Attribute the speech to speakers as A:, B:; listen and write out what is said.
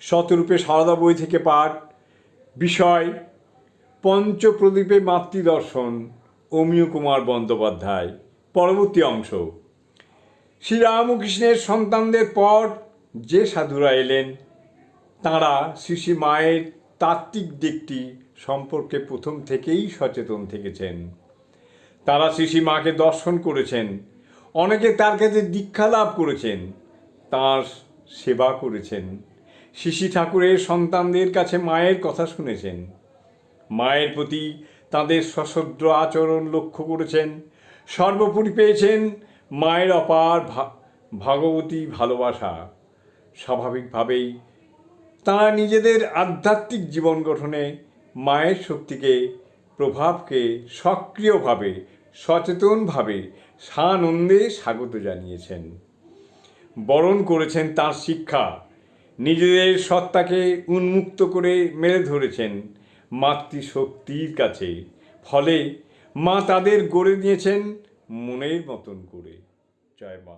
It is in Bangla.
A: শতরূপে সারদা বই থেকে পাঠ, বিষয়, পঞ্চপ্রদীপে মাতৃদর্শন, অমিয় কুমার বন্দ্যোপাধ্যায়, পরবর্তী অংশ। শ্রীরামকৃষ্ণের সন্তানদের পর যে সাধুরা এলেন, তাঁরা শ্রী মায়ের তাত্ত্বিক দিকটি সম্পর্কে প্রথম থেকেই সচেতন থেকেছেন। তারা শ্রী মাকে দর্শন করেছেন, অনেকে তার কাছে দীক্ষা লাভ করেছেন, তাঁর সেবা করেছেন। শিশি ঠাকুরের সন্তানদের কাছে মায়ের কথা শুনেছেন। মায়ের প্রতি তাদের সশ্রদ্ধ আচরণ লক্ষ্য করেছেন। সর্বোপরি পেয়েছেন মায়ের অপার ভাগবতী ভালোবাসা। স্বাভাবিকভাবেই তাঁরা নিজেদের আধ্যাত্মিক জীবন গঠনে মায়ের শক্তিকে, প্রভাবকে সক্রিয়ভাবে, সচেতনভাবে, সানন্দে স্বাগত জানিয়েছেন। বরণ করেছেন তার শিক্ষা। নিজেদের সত্তাকে উন্মুক্ত করে মেলে ধরেছেন মাতৃশক্তির কাছে। ফলে মা তাদের গড়ে নিয়েছেন মনের মতন করে। জয় মা।